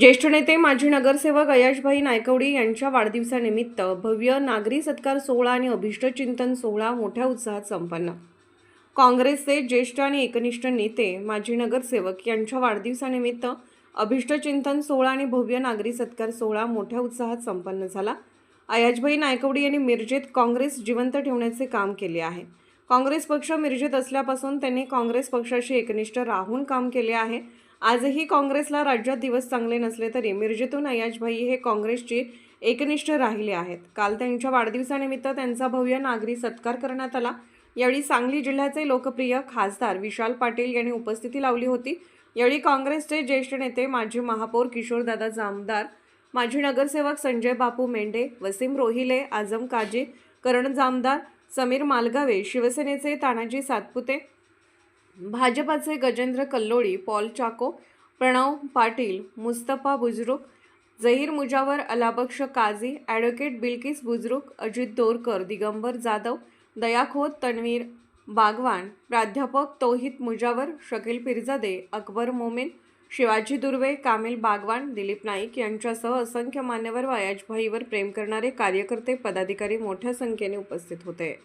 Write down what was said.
ज्येष्ठ नेते माजी नगरसेवक अयाशभाई नायकवडी यांच्या वाढदिवसानिमित्त भव्य नागरी सत्कार सोहळा आणि अभिष्टचिंतन सोहळा मोठ्या उत्साहात संपन्न. काँग्रेसचे ज्येष्ठ आणि एकनिष्ठ नेते माजी नगरसेवक यांच्या वाढदिवसानिमित्त अभिष्टचिंतन सोहळा आणि भव्य नागरी सत्कार सोहळा मोठ्या उत्साहात संपन्न झाला. अयाजभाई नायकवडी यांनी मिरजेत काँग्रेस जिवंत ठेवण्याचे काम केले आहे. काँग्रेस पक्ष मिरजेत असल्यापासून त्यांनी काँग्रेस पक्षाशी एकनिष्ठ राहून काम केले आहे. आजही काँग्रेसला राज्यात दिवस चांगले नसले तरी मिरजेतून अयाजभाई हे काँग्रेसचे एकनिष्ठ राहिले आहेत. काल त्यांच्या वाढदिवसानिमित्त त्यांचा भव्य नागरी सत्कार करण्यात आला. यावेळी सांगली जिल्ह्याचे लोकप्रिय खासदार विशाल पाटील यांनी उपस्थिती लावली होती. यावेळी काँग्रेसचे ज्येष्ठ नेते माजी महापौर किशोरदादा जामदार माजी नगरसेवक संजय बापू मेंढे वसीम रोहिले आझम काजी करण जामदार समीर मालगावे शिवसेनेचे तानाजी सातपुते भाजपाचे गजेंद्र कल्लोळी पॉल चाको प्रणव पाटील मुस्तफा बुजरुक झहीर मुजावर अलाबक्ष काझी ॲडव्होकेट बिल्किस बुजरुक अजित दोरकर दिगंबर जाधव दयाखोत तन्वीर बागवान प्राध्यापक तोहित मुजावर शकील पिरजादे अकबर मोमेन शिवाजी दुर्वे कामिल बागवान दिलीप नाईक यांच्यासह असंख्य मान्यवर व प्रेम करणारे कार्यकर्ते पदाधिकारी मोठ्या संख्येने उपस्थित होते.